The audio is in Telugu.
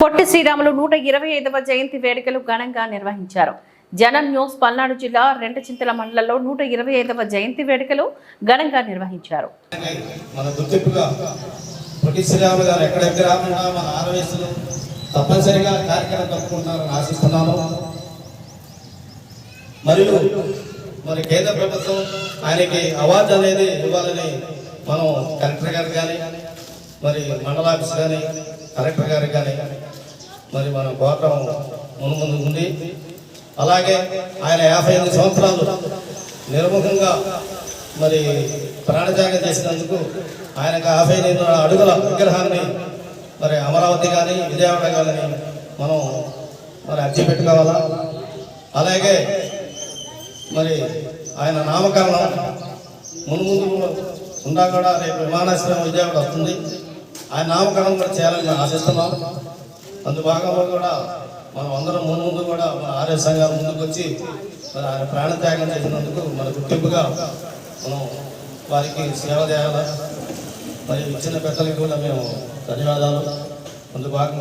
పొట్టి శ్రీరాములు నూట ఇరవై ఐదవ జయంతి వేడుకలు ఘనంగా నిర్వహించారు. జనం న్యూస్ పల్నాడు జిల్లా రెంటచింతల మండలంలో నూట ఇరవై ఐదవ జయంతి వేడుకలు ఘనంగా నిర్వహించారు. తప్పనిసరిగా కార్యక్రమం తప్పుకుంటారని మరియు మరి కేంద్ర ప్రభుత్వం ఆయనకి అవార్డు అనేది ఇవ్వాలని మనం కలెక్టర్ గారు కానీ మరి కానీ కలెక్టర్ గారు కానీ మరి మనం గోత్రం ముందు ముందు ఉంది. అలాగే ఆయన యాభై ఎనిమిది సంవత్సరాలు నిర్ముఖంగా మరి ప్రాణత్యాగం చేసినందుకు ఆయనకు యాభై ఎనిమిది అడుగుల విగ్రహాన్ని మరి అమరావతి కానీ విజయవాడ కానీ మనం మరి అర్జీ పెట్టుకోవాలా? అలాగే మరి ఆయన నామకరణం మునుముందు ఉండా ఉన్నా కూడా రేపు విమానాశ్రయం విజయవాడ వస్తుంది. ఆయన నామకరణం కూడా చేయాలని మేము ఆశిస్తున్నాం. అందు భాగంలో కూడా మనం అందరం ముందు ముందు కూడా మన ఆర్య సంఘాలు ముందుకు వచ్చి మరి ఆయన ప్రాణత్యాగం చేసినందుకు మన గుర్తింపుగా మనం వారికి సేవ చేయాలి? మరియు ఇచ్చిన పెద్దలకు కూడా మేము ధన్యవాదాలు. అందు భాగంగా